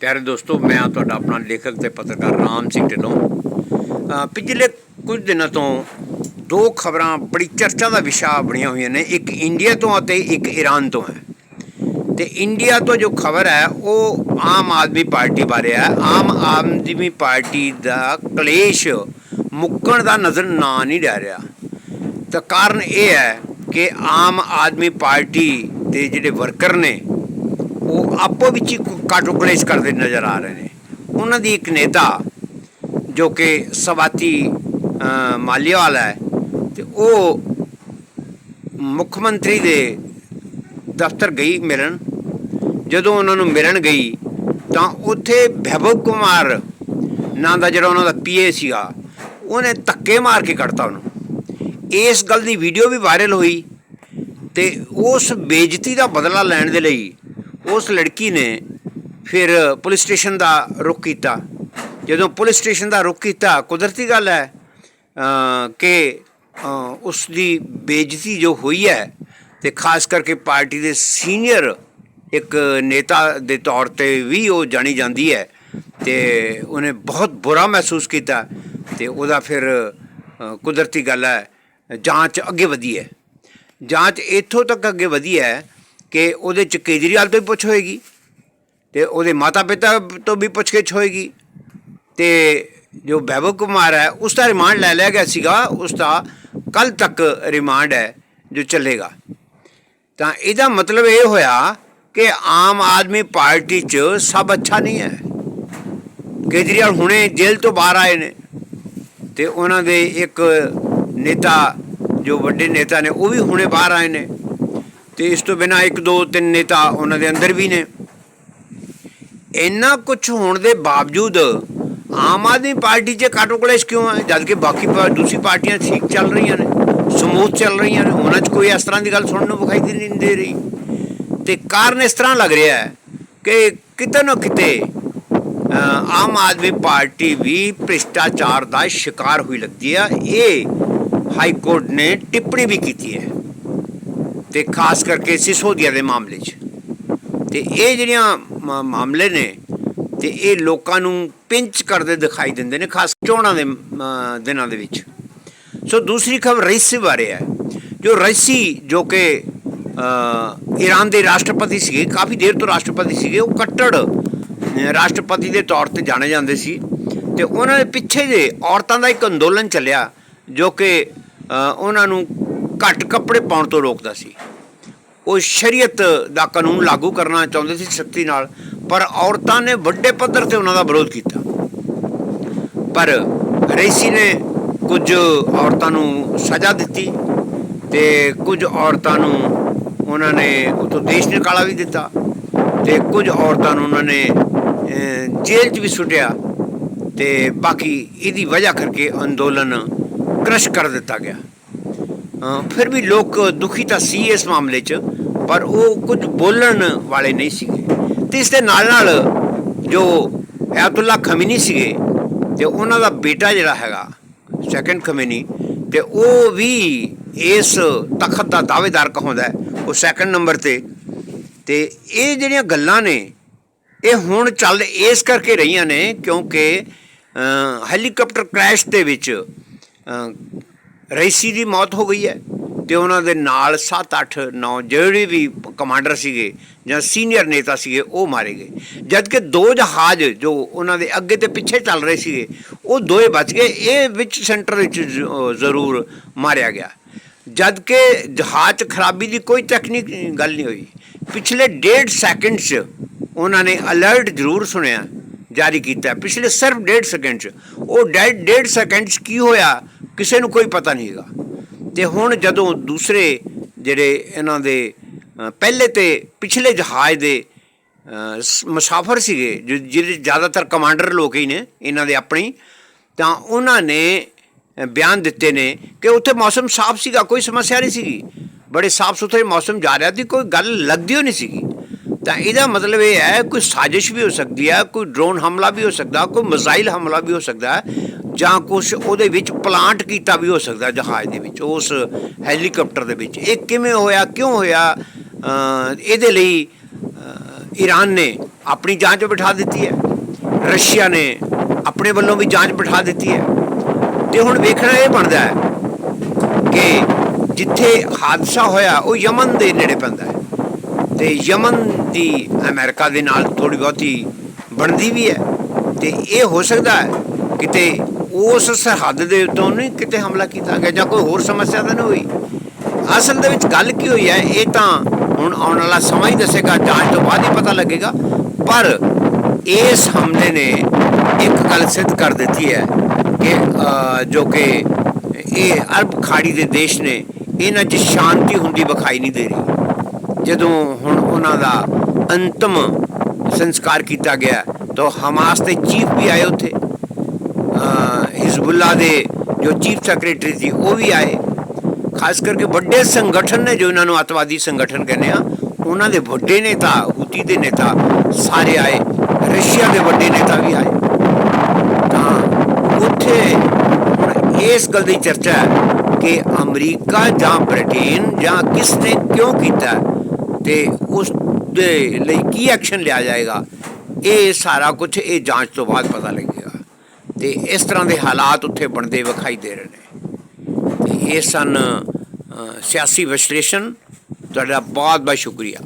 ਪਿਆਰੇ ਦੋਸਤੋ, ਮੈਂ ਹਾਂ ਤੁਹਾਡਾ ਆਪਣਾ ਲੇਖਕ ਤੇ ਪੱਤਰਕਾਰ ਰਾਮ ਸਿੰਘ ਢਿੱਲੋਂ। ਪਿਛਲੇ ਕੁਝ ਦਿਨਾਂ ਤੋਂ ਦੋ ਖਬਰਾਂ, ਬੜੀ ਚਰਚਾ ਦਾ ਵਿਸ਼ਾ ਬਣੀਆਂ ਹੋਈਆਂ ਨੇ। ਇੱਕ ਇੰਡੀਆ ਤੋਂ ਅਤੇ ਇੱਕ ਈਰਾਨ ਤੋਂ ਹੈ ਤੇ ਇੰਡੀਆ ਤੋਂ ਜੋ ਖਬਰ ਹੈ, ਉਹ ਆਮ ਆਦਮੀ ਪਾਰਟੀ ਬਾਰੇ ਹੈ। ਆਮ ਆਦਮੀ ਪਾਰਟੀ ਦਾ ਕਲੇਸ਼ ਮੁੱਕਣ ਦਾ ਨਜ਼ਰ ਨਾ ਨਹੀਂ ਰਹਿ ਰਿਹਾ। ਤਾਂ ਕਾਰਨ ਇਹ ਹੈ ਕਿ ਆਮ ਆਦਮੀ ਪਾਰਟੀ ਦੇ ਜਿਹੜੇ ਵਰਕਰ ਨੇ ਉਹ ਆਪੋ ਵਿੱਚ ਹੀ ਕਾਟੋ ਕਲੇਸ਼ ਕਰਦੇ ਨਜ਼ਰ ਆ ਰਹੇ ਨੇ। ਉਹਨਾਂ ਦੀ ਇੱਕ ਨੇਤਾ ਜੋ ਕਿ ਸਵਾਤੀ ਅ, ਮਾਲੀਵਾਲ ਹੈ ਤੇ ਉਹ ਮੁੱਖ ਮੰਤਰੀ ਦੇ ਦਫ਼ਤਰ ਗਈ ਮਿਲਣ। ਜਦੋਂ ਉਹਨਾਂ ਨੂੰ ਮਿਲਣ ਗਈ ਤਾਂ ਉੱਥੇ ਭੈਭਵ ਕੁਮਾਰ ਨਾਂ ਦਾ ਜਿਹੜਾ ਉਹਨਾਂ ਦਾ ਪੀਏ ਸੀਗਾ ਉਹਨੇ ਧੱਕੇ ਮਾਰ ਕੇ ਕੱਢਤਾ ਉਹਨੂੰ। ਇਸ ਗੱਲ ਦੀ ਵੀਡੀਓ ਵੀ ਵਾਇਰਲ ਹੋਈ ਤੇ ਉਸ ਬੇਇੱਜ਼ਤੀ ਦਾ ਬਦਲਾ ਲੈਣ ਦੇ ਲਈ ਉਸ ਲੜਕੀ ਨੇ ਫਿਰ ਪੁਲਿਸ ਸਟੇਸ਼ਨ ਦਾ ਰੁਖ ਕੀਤਾ। ਜਦੋਂ ਪੁਲਿਸ ਸਟੇਸ਼ਨ ਦਾ ਰੁਖ ਕੀਤਾ ਕੁਦਰਤੀ ਗੱਲ ਹੈ ਕਿ ਅ, ਉਸ ਦੀ ਬੇਇੱਜ਼ਤੀ ਜੋ ਹੋਈ ਹੈ ਤੇ ਖਾਸ ਕਰਕੇ ਪਾਰਟੀ ਦੇ ਸੀਨੀਅਰ ਇੱਕ ਨੇਤਾ ਦੇ ਤੌਰ ਤੇ ਵੀ ਉਹ ਜਾਣੀ ਜਾਂਦੀ ਹੈ ਤੇ ਉਹਨੇ ਬਹੁਤ ਬੁਰਾ ਮਹਿਸੂਸ ਕੀਤਾ ਤੇ ਉਹਦਾ ਫਿਰ ਕੁਦਰਤੀ ਗੱਲ ਹੈ ਜਾਂਚ ਅੱਗੇ ਵਧੀ ਹੈ। ਜਾਂਚ ਇੱਥੋਂ ਤੱਕ ਅੱਗੇ ਵਧੀ ਹੈ ਕਿ ਉਹਦੇ ਚ ਕੇਜਰੀਵਾਲ ਤੋਂ ਵੀ ਪੁੱਛ ਹੋਏਗੀ ਤੇ ਉਹਦੇ ਮਾਤਾ ਪਿਤਾ ਤੋਂ ਵੀ ਪੁੱਛਗਿੱਛ ਹੋਏਗੀ। ਤੇ ਜੋ ਵੈਭਵ ਕੁਮਾਰ ਹੈ, ਉਸ ਦਾ ਰਿਮਾਂਡ ਲੈ ਲਿਆ ਗਿਆ ਸੀਗਾ। ਉਸ ਦਾ ਕੱਲ ਤੱਕ ਰਿਮਾਂਡ ਹੈ, ਜੋ ਚੱਲੇਗਾ। ਤਾਂ ਇਹਦਾ ਮਤਲਬ ਇਹ ਹੋਇਆ ਕਿ ਆਮ ਆਦਮੀ ਪਾਰਟੀ 'ਚ ਸਭ ਅੱਛਾ ਨਹੀਂ ਹੈ। ਕੇਜਰੀਵਾਲ ਹੁਣੇ ਜੇਲ੍ਹ ਤੋਂ ਬਾਹਰ ਆਏ ਨੇ ਤੇ ਉਹਨਾਂ ਦੇ ਇੱਕ ਨੇਤਾ, ਜੋ ਵੱਡੇ ਨੇਤਾ ਨੇ, ਉਹ ਵੀ ਹੁਣੇ ਬਾਹਰ ਆਏ ਨੇ। ਤੇ ਇਸ ਤੋਂ ਬਿਨਾ ਇੱਕ, ਦੋ, ਤਿੰਨ ਨੇਤਾ ਉਹਨਾਂ ਦੇ ਅੰਦਰ ਵੀ ਨੇ। ਇੰਨਾ ਕੁਝ ਹੋਣ ਦੇ ਬਾਵਜੂਦ ਆਮ ਆਦਮੀ ਪਾਰਟੀ 'ਚ ਕਾਟੋ ਕਲੇਸ਼ ਕਿਉਂ ਹੈ ਜਦ ਕਿ ਬਾਕੀ ਦੂਸਰੀ ਪਾਰਟੀਆਂ ਠੀਕ ਚੱਲ ਰਹੀਆਂ ਨੇ, ਸਮੂਥ ਚੱਲ ਰਹੀਆਂ ਨੇ, ਉਹਨਾਂ 'ਚ ਕੋਈ ਇਸ ਤਰ੍ਹਾਂ ਦੀ ਗੱਲ ਸੁਣਨ ਨੂੰ ਵਿਖਾਈ ਨਹੀਂ ਦੇ ਰਹੀ। ਤੇ ਕਾਰਨ ਇਸ ਤਰ੍ਹਾਂ ਲੱਗ ਰਿਹਾ ਹੈ ਕਿ ਕਿਤੇ ਨਾ ਕਿਤੇ ਆਮ ਆਦਮੀ ਪਾਰਟੀ ਵੀ ਭ੍ਰਿਸ਼ਟਾਚਾਰ ਦਾ ਸ਼ਿਕਾਰ ਹੋਈ ਲੱਗਦੀ ਆ। ਇਹ ਹਾਈ ਕੋਰਟ ਨੇ ਟਿੱਪਣੀ ਵੀ ਕੀਤੀ ਹੈ। ਤੇ ਖਾਸ ਕਰਕੇ ਸਿਸੋਦੀਆ ਦੇ ਮਾਮਲੇ 'ਚ। ਤੇ ਇਹ ਜਿਹੜੀਆਂ ਮ- ਮਾਮਲੇ ਨੇ, ਤੇ ਇਹ ਲੋਕਾਂ ਨੂੰ ਪਿੰਚ ਕਰਦੇ ਦਿਖਾਈ ਦਿੰਦੇ ਨੇ, ਖਾਸ ਚੋਣਾਂ ਦੇ ਦਿਨਾਂ ਦੇ ਵਿੱਚ। ਸੋ ਦੂਸਰੀ ਖਬਰ ਰਈਸੀ ਬਾਰੇ ਹੈ। ਜੋ ਰਈਸੀ ਜੋ ਕਿ ਈਰਾਨ ਦੇ ਰਾਸ਼ਟਰਪਤੀ ਸੀਗੇ, ਕਾਫੀ ਦੇਰ ਤੋਂ ਰਾਸ਼ਟਰਪਤੀ ਸੀਗੇ, ਉਹ ਕੱਟੜ ਰਾਸ਼ਟਰਪਤੀ ਦੇ ਤੌਰ ਤੇ ਜਾਣੇ ਜਾਂਦੇ ਸੀ। ਤੇ ਉਹਨਾਂ ਦੇ ਪਿੱਛੇ ਜੇ ਔਰਤਾਂ ਦਾ ਇੱਕ ਅੰਦੋਲਨ ਚੱਲਿਆ, ਜੋ ਕਿ ਉਹਨਾਂ ਨੂੰ ਘੱਟ ਕੱਪੜੇ ਪਾਉਣ ਤੋਂ ਰੋਕਦਾ ਸੀ। ਉਹ ਸ਼ਰੀਅਤ ਦਾ ਕਾਨੂੰਨ ਲਾਗੂ ਕਰਨਾ ਚਾਹੁੰਦੇ ਸੀ ਸਖਤੀ ਨਾਲ, ਪਰ ਔਰਤਾਂ ਨੇ ਵੱਡੇ ਪੱਧਰ ਤੇ ਉਹਨਾਂ ਦਾ ਵਿਰੋਧ ਕੀਤਾ। ਪਰ ਰਈਸੀ ਨੇ ਕੁਝ ਔਰਤਾਂ ਨੂੰ ਸਜ਼ਾ ਦਿੱਤੀ ਤੇ ਕੁਝ ਔਰਤਾਂ ਨੂੰ ਉਹਨਾਂ ਨੇ ਉਤੋਂ ਦੇਸ਼ ਨਿਕਾਲਾ ਵੀ ਦਿੱਤਾ ਤੇ ਕੁਝ ਔਰਤਾਂ ਨੂੰ ਉਹਨਾਂ ਨੇ ਜੇਲ੍ਹ 'ਚ ਵੀ ਸੁੱਟਿਆ ਤੇ ਬਾਕੀ ਇਹਦੀ ਵਜ੍ਹਾ ਕਰਕੇ ਅੰਦੋਲਨ ਕ੍ਰਸ਼ ਕਰ ਦਿੱਤਾ ਗਿਆ। ਫਿਰ ਵੀ ਲੋਕ ਦੁਖੀ ਤਾਂ ਸੀ ਇਸ ਮਾਮਲੇ 'ਚ, ਪਰ ਉਹ ਕੁਝ ਬੋਲਣ ਵਾਲੇ ਨਹੀਂ ਸੀਗੇ। ਤੇ ਇਸ ਦੇ ਨਾਲ ਨਾਲ ਜੋ ਅਯਾਤੁੱਲਾ ਖਮੀਨੀ ਸੀਗੇ, ਤੇ ਉਹਨਾਂ ਦਾ ਬੇਟਾ ਜਿਹੜਾ ਹੈਗਾ ਸੈਕੰਡ ਖਮੀਨੀ, ਤੇ ਉਹ ਵੀ ਇਸ ਤਖਤ ਦਾ ਦਾਅਵੇਦਾਰ ਕਹਾਉਂਦਾ ਉਹ ਸੈਕੰਡ ਨੰਬਰ ਤੇ। ਤੇ ਇਹ ਜਿਹੜੀਆਂ ਗੱਲਾਂ ਨੇ, ਇਹ ਹੁਣ ਚੱਲ ਇਸ ਕਰਕੇ ਰਹੀਆਂ ਨੇ ਕਿਉਂਕਿ ਹੈਲੀਕਾਪਟਰ ਕ੍ਰੈਸ਼ ਦੇ ਵਿੱਚ ਰਈਸੀ ਦੀ ਮੌਤ ਹੋ ਗਈ ਹੈ ਤੇ ਉਹਨਾਂ ਦੇ ਨਾਲ 7 8 9 ਜਿਹੜੇ ਵੀ ਕਮਾਂਡਰ ਸੀਗੇ ਜਾਂ ਸੀਨੀਅਰ ਨੇਤਾ ਸੀਗੇ, ਉਹ ਮਾਰੇ ਗਏ। ਜਦ ਕਿ ਦੋ ਜਹਾਜ਼ ਜੋ ਉਹਨਾਂ ਦੇ ਅੱਗੇ ਤੇ ਪਿੱਛੇ ਚੱਲ ਰਹੇ ਸੀਗੇ, ਉਹ ਦੋਏ ਬਚ ਗਏ। ਇਹ ਵਿੱਚ ਸੈਂਟਰ ਵਿੱਚ ਜ਼ਰੂਰ ਮਾਰਿਆ ਗਿਆ। ਜਦ ਕਿ ਜਹਾਜ਼ 'ਚ ਖਰਾਬੀ ਦੀ ਕੋਈ ਟੈਕਨੀਕ ਗੱਲ ਨਹੀਂ ਹੋਈ। ਪਿਛਲੇ ਡੇਢ ਸੈਕਿੰਡ 'ਚ ਉਹਨਾਂ ਨੇ ਅਲਰਟ ਜ਼ਰੂਰ ਸੁਣਿਆ, ਜਾਰੀ ਕੀਤਾ। ਪਿਛਲੇ ਸਿਰਫ ਡੇਢ ਸੈਕਿੰਡ 'ਚ। ਉਹ ਡੇਢ ਡੇਢ ਸੈਕਿੰਡ 'ਚ ਕੀ ਹੋਇਆ? ਕਿਸੇ ਨੂੰ ਕੋਈ ਪਤਾ ਨਹੀਂ ਹੈਗਾ। ਤੇ ਹੁਣ ਜਦੋਂ ਦੂਸਰੇ ਜਿਹੜੇ ਇਹਨਾਂ ਦੇ ਪਹਿਲੇ ਤੇ ਪਿਛਲੇ ਜਹਾਜ਼ ਦੇ ਮੁਸਾਫਰ ਸੀਗੇ ਜਿਹੜੇ ਜ਼ਿਆਦਾਤਰ ਕਮਾਂਡਰ ਲੋਕ ਹੀ ਨੇ, ਇਹਨਾਂ ਦੇ ਆਪਣੀ, ਤਾਂ ਉਹਨਾਂ ਨੇ ਬਿਆਨ ਦਿੱਤੇ ਨੇ ਕਿ ਉੱਥੇ ਮੌਸਮ ਸਾਫ਼ ਸੀਗਾ, ਕੋਈ ਸਮੱਸਿਆ ਨਹੀਂ ਸੀਗੀ। ਬੜੇ ਸਾਫ਼ ਸੁਥਰੇ ਮੌਸਮ ਜਾ ਰਿਹਾ ਸੀ, ਕੋਈ ਗੱਲ ਲੱਗਦੀ ਹੋ ਨਹੀਂ ਸੀਗੀ। ਤਾਂ ਇਹਦਾ ਮਤਲਬ ਇਹ ਹੈ, ਕੋਈ ਸਾਜ਼ਿਸ਼ ਵੀ ਹੋ ਸਕਦੀ ਹੈ ਕੋਈ ਡਰੋਨ ਹਮਲਾ ਵੀ ਹੋ ਸਕਦਾ, ਕੋਈ ਮਿਜ਼ਾਈਲ ਹਮਲਾ ਵੀ ਹੋ ਸਕਦਾ, ਜਾਂ ਕੁਝ ਉਹਦੇ ਵਿੱਚ ਪਲਾਂਟ ਕੀਤਾ ਵੀ ਹੋ ਸਕਦਾ ਜਹਾਜ਼ ਦੇ ਵਿੱਚ, ਉਸ ਹੈਲੀਕਾਪਟਰ ਦੇ ਵਿੱਚ। ਇਹ ਕਿਵੇਂ ਹੋਇਆ, ਕਿਉਂ ਹੋਇਆ? ਇਹਦੇ ਲਈ ਈਰਾਨ ਨੇ ਆਪਣੀ ਜਾਂਚ ਬਿਠਾ ਦਿੱਤੀ ਹੈ। ਰਸ਼ੀਆ ਨੇ ਆਪਣੇ ਵੱਲੋਂ ਵੀ ਜਾਂਚ ਬਿਠਾ ਦਿੱਤੀ ਹੈ। ਤੇ ਹੁਣ ਵੇਖਣਾ ਇਹ ਬਣਦਾ ਹੈ ਕਿ ਜਿੱਥੇ ਹਾਦਸਾ ਹੋਇਆ, ਉਹ ਯਮਨ ਦੇ ਨੇੜੇ ਪੈਂਦਾ ਹੈ। ਤੇ ਯਮਨ ਦੀ ਅਮਰੀਕਾ ਦੇ ਨਾਲ ਥੋੜੀ ਬਹੁਤੀ ਬਣਦੀ ਵੀ ਹੈ ਤੇ ਇਹ ਹੋ ਸਕਦਾ ਹੈ ਕਿਤੇ ਉਸ ਸਰਹੱਦ ਦੇ ਉੱਤੋਂ ਨਹੀਂ ਕਿਤੇ ਹਮਲਾ ਕੀਤਾ ਗਿਆ ਜਾਂ ਕੋਈ ਹੋਰ ਸਮੱਸਿਆ ਤਾਂ ਨਹੀਂ ਹੋਈ। ਅਸਲ ਦੇ ਵਿੱਚ ਗੱਲ ਕੀ ਹੋਈ ਹੈ, ਇਹ ਤਾਂ ਹੁਣ ਆਉਣ ਵਾਲਾ ਸਮਾਂ ਹੀ ਦੱਸੇਗਾ, ਜਾਂਚ ਤੋਂ ਬਾਅਦ ਹੀ ਪਤਾ ਲੱਗੇਗਾ। ਪਰ ਇਸ ਹਮਲੇ ਨੇ ਇੱਕ ਗੱਲ ਸਿੱਧ ਕਰ ਦਿੱਤੀ ਹੈ ਕਿ ਜੋ ਕਿ ਇਹ ਅਰਬ ਖਾੜੀ ਦੇ ਦੇਸ਼ ਨੇ, ਇਹਨਾਂ 'ਚ ਸ਼ਾਂਤੀ ਹੁੰਦੀ ਵਿਖਾਈ ਨਹੀਂ ਦੇ ਰਹੀ। ਜਦੋਂ ਹੁਣ ਉਹਨਾਂ ਦਾ ਅੰਤਮ ਸੰਸਕਾਰ ਕੀਤਾ ਗਿਆ, ਤਾਂ ਹਮਾਸ ਦੇ ਚੀਫ ਵੀ ਆਏ ਉੱਥੇ। ਹਿਜ਼ਬੁੱਲਾ ਦੇ ਜੋ ਚੀਫ ਸੈਕਟਰੀ ਸੀ, ਉਹ ਵੀ ਆਏ। ਖਾਸ ਕਰਕੇ ਵੱਡੇ ਸੰਗਠਨ ਨੇ, ਜੋ ਇਹਨਾਂ ਨੂੰ ਅਤਵਾਦੀ ਸੰਗਠਨ ਕਹਿੰਦੇ ਆ, ਉਹਨਾਂ ਦੇ ਵੱਡੇ ਨੇਤਾ, ਹੂਤੀ ਦੇ ਨੇਤਾ ਸਾਰੇ ਆਏ। ਰਸ਼ੀਆ ਦੇ ਵੱਡੇ ਨੇਤਾ ਵੀ ਆਏ। ਤਾਂ ਉੱਥੇ ਇਸ ਗੱਲ ਦੀ ਚਰਚਾ ਹੈ ਕਿ ਅਮਰੀਕਾ ਜਾਂ ਬ੍ਰਿਟੇਨ ਜਾਂ ਕਿਸ ਨੇ ਕਿਉਂ ਕੀਤਾ ਤੇ ਉਸ ਦੇ ਲਈ ਕੀ ਐਕਸ਼ਨ ਲਿਆ ਜਾਏਗਾ, ਇਹ ਸਾਰਾ ਕੁਝ ਇਹ ਜਾਂਚ ਤੋਂ ਬਾਅਦ ਪਤਾ ਲੱਗੇਗਾ। ਤੇ ਇਸ ਤਰ੍ਹਾਂ ਦੇ ਹਾਲਾਤ ਉੱਥੇ ਬਣਦੇ ਵਿਖਾਈ ਦੇ ਰਹੇ ਨੇ। ਤੇ ਇਹ ਸਨ ਸਿਆਸੀ ਵਿਸ਼ਲੇਸ਼ਣ। ਤੁਹਾਡਾ ਬਹੁਤ ਬਹੁਤ ਸ਼ੁਕਰੀਆ।